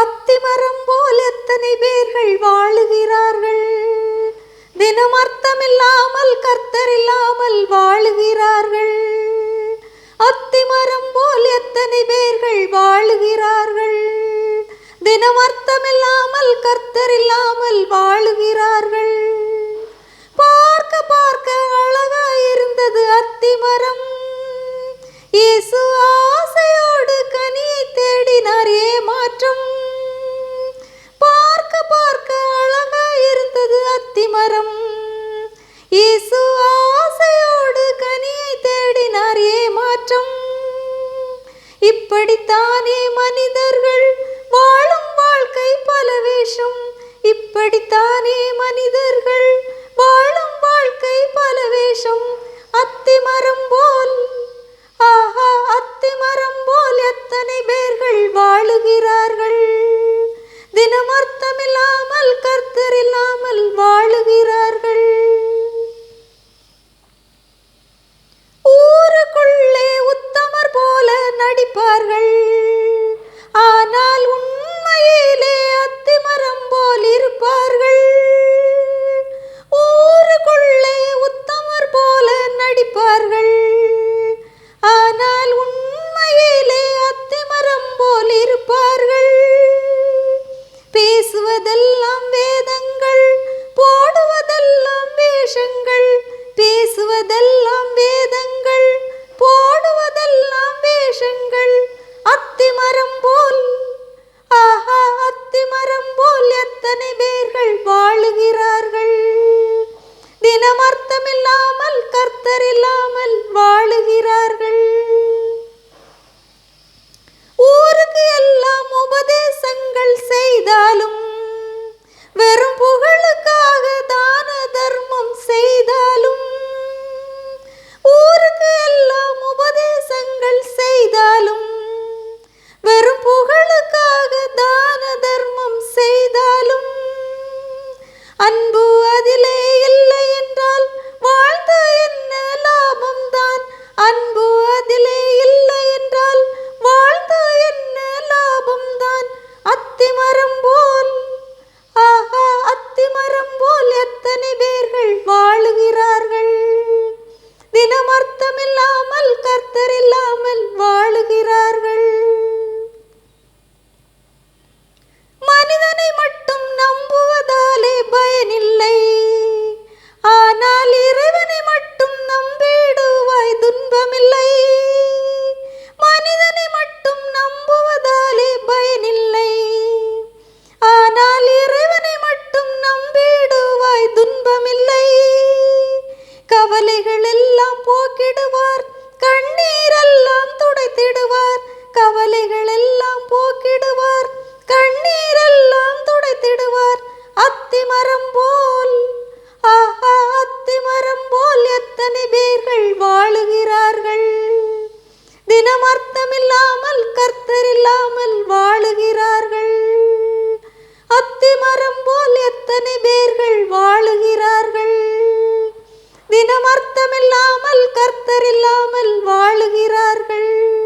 அத்திமரம் போல் எத்தனை பேர்கள் வாழுகிறார்கள்? தினம் அர்த்தமில்லாமல் கர்த்தர் இல்லாமல் வாழுகிறார்கள் அத்திமரம் போல் எத்தனை பேர்கள் வாழுகிறார்கள்? தினம் அர்த்தமில்லாமல் கர்த்தர் இல்லாமல் வாழுகிறார்கள். பார்க்க பார்க்க அழகா இருந்தது அத்திமரம் இயேசு ஆசையோடு கனியை தேடினார். வரம் இயேசு ஆசையோடு கனியை தேடினார் ஏமாற்றம் இப்படித்தானே மனிதர்கள் வாழும் வாழ்க்கை பல வேஷம். இப்படித்தானே மனிதர்கள் வாழும் வாழ்க்கை பல வேஷம். அத்திமரம் போ நினைப்பார்கள் இல்லாமல் கர்த்தர் இல்லாமல் வாழுகிறார்கள்.